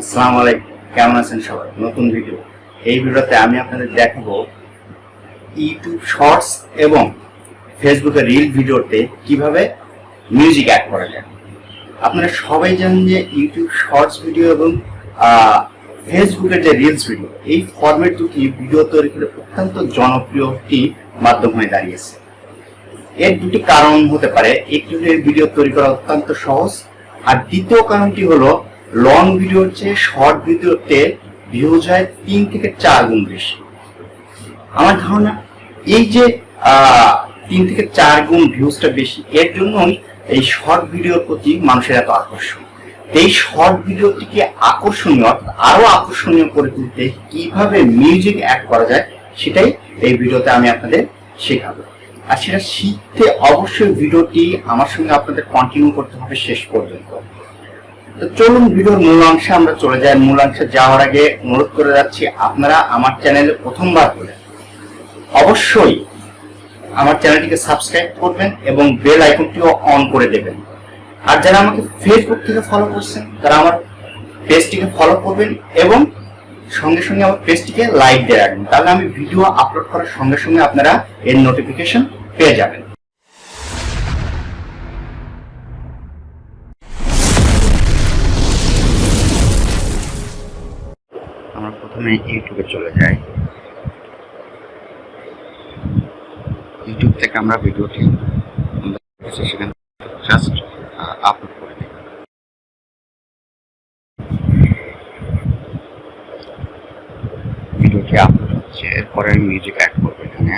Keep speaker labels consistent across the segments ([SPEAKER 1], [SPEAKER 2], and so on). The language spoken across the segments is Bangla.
[SPEAKER 1] আসসালামু আলাইকুম। কেমন আছেন সবাই? নতুন ভিডিও এই ভিডিওতে আমি আপনাদের দেখাবো ইউটিউব শর্টস এবং ফেসবুকের রিল ভিডিওতে কীভাবে মিউজিক অ্যাড করা যায়। আপনারা সবাই জানেন যে ইউটিউব শর্টস ভিডিও এবং ফেসবুকের যে রিলস ভিডিও এই ফরম্যাট দুটি ভিডিও তৈরি করে অত্যন্ত জনপ্রিয় একটি মাধ্যম হয়ে দাঁড়িয়েছে। এর দুটি কারণ হতে পারে, একটি ভিডিও তৈরি করা অত্যন্ত সহজ, আর দ্বিতীয় কারণটি হলো লং ভিডিওর চেয়ে শর্ট ভিডিওতে ভিউজ হয় তিন থেকে চার গুণ বেশি। আমার ধারণা এই যে তিন থেকে চার গুণ ভিউজটা বেশি, এর জন্যই এই শর্ট ভিডিওর প্রতি মানুষের এত আকর্ষণ। এই শর্ট ভিডিওটিকে আকর্ষণীয়, অর্থাৎ আরও আকর্ষণীয় করে তুলতে কীভাবে মিউজিক অ্যাড করা যায়, সেটাই এই ভিডিওতে আমি আপনাদের শেখাবো। আর সেটা শিখতে অবশ্যই ভিডিওটি আমার সঙ্গে আপনাদের কন্টিনিউ করতে হবে শেষ পর্যন্ত। চলুন ভিডিওর মূল অংশে আমরা চলে যাই। মূল অংশে যাওয়ার আগে অনুরোধ করে যাচ্ছি, আপনারা আমার চ্যানেলে প্রথমবার হলে অবশ্যই আমার চ্যানেলটিকে সাবস্ক্রাইব করবেন এবং বেল আইকনটিও অন করে দেবেন। আর যারা আমাকে ফেসবুক থেকে ফলো করছেন, তারা আমার পেজটিকে ফলো করবেন এবং সঙ্গে সঙ্গে আমার পেজটিকে লাইক দিয়ে রাখবেন। তাহলে আমি ভিডিও আপলোড করার সঙ্গে সঙ্গে আপনারা এর নোটিফিকেশন পেয়ে যাবেন। প্রথমে ইউটিউবে চলে যাই। ইউটিউব থেকে আমরা ভিডিওটি আপলোড করে দিই। ভিডিওটি আপলোড হচ্ছে, এরপরে মিউজিক অ্যাড করব এখানে।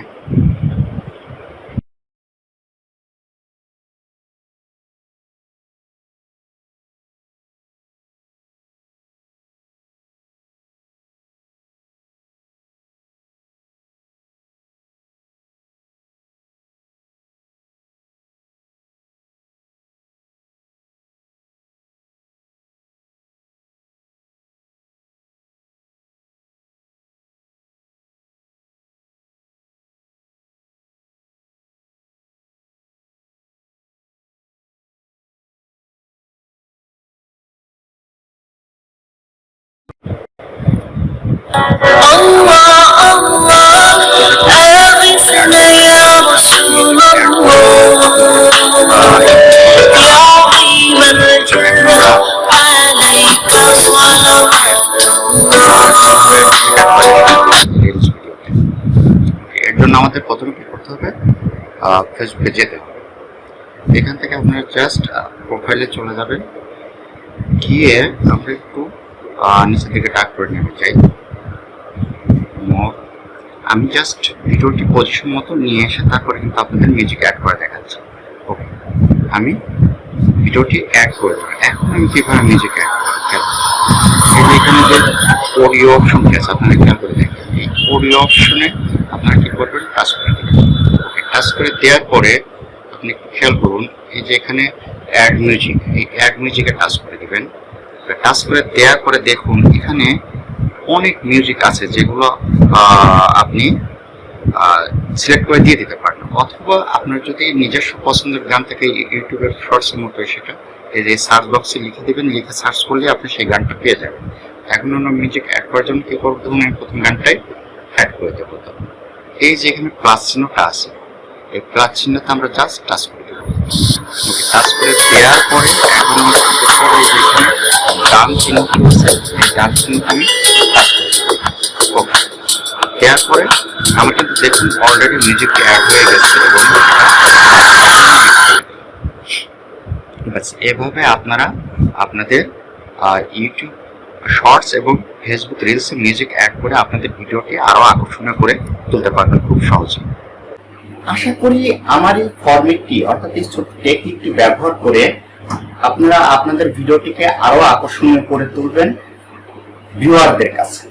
[SPEAKER 1] জন্য আমাদের প্রথমে কি করতে হবে ফেসবুকে যেতে হবে। এখান থেকে আপনারা জাস্ট প্রোফাইলে চলে যাবেন। গিয়ে আমরা একটু নিচের দিকে টাক করে নেমে চাই। আমি জাস্ট ভিডিওটি পজিশন মতো নিয়ে এসে তারপরে কিন্তু আপনাদের মিউজিক অ্যাড করে দেখাচ্ছি। ওকে, আমি ভিডিওটি অ্যাড করে দেবো। এখন আমি কীভাবে মিউজিক অ্যাড। এই এখানে যে অডিও অপশনটি আছে, আপনারা খেয়াল করে দেখেন। এই অডিও অপশনে আপনারা কি করবেন? টাচ করে দেবেন। টাচ করে দেওয়ার পরে আপনি খেয়াল করুন, এই যে এখানে অ্যাড মিউজিক এই অ্যাড মিউজিকে টাচ করে দেবেন। টাচ করে দেওয়ার পরে দেখুন, এখানে অনেক মিউজিক আছে যেগুলো আপনি সিলেক্ট করে দিয়ে দিতে পারেন। অথবা আপনার যদি নিজস্ব পছন্দের গান থেকে ইউটিউবের শর্টসের মতো সেটা, এই যে সার্চ বক্সে লিখে দেবেন, লিখে সার্চ করলে আপনি সেই গানটা পেয়ে যাবেন। এখন অন্য মিউজিক অ্যাড করার জন্য কি করব? প্রথম গানটাই অ্যাড করে দেবো। তো এই যে এখানে প্লাস চিহ্নটা আছে, এই প্লাস আমরা জাস্ট টাচ করে দেবো ওকে টাচ করে দেওয়ার পরে এখন আমরা কি যে এখানে ডান চিহ্নটি আছে, এই ডান চিহ্নটা টাচ করে ওকে দেওয়ার পরে আমার কিন্তু দেখুন অলরেডি মিউজিকটি অ্যাড হয়ে গেছে এবং এভাবে আপনারা আপনাদের ইউটিউব শর্টস এবং ফেসবুক রিলসে মিউজিক অ্যাড করে আপনাদের ভিডিওটি আরও আকর্ষণীয় করে তুলতে পারবেন খুব সহজে। আশা করি আমার এই ফরম্যাটটি অর্থাৎ এই ছোট্ট টেকনিকটি ব্যবহার করে আপনারা আপনাদের ভিডিওটিকে আরও আকর্ষণীয় করে তুলবেন ভিউয়ারদের কাছে।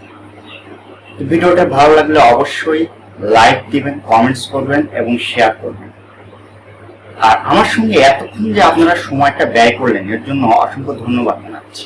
[SPEAKER 1] ভিডিওটা ভালো লাগলে অবশ্যই লাইক দিবেন কমেন্টস করবেন এবং শেয়ার করবেন। আর আমার সঙ্গে এতক্ষণ যে আপনারা সময়টা ব্যয় করলেন, এর জন্য অসংখ্য ধন্যবাদ জানাচ্ছি।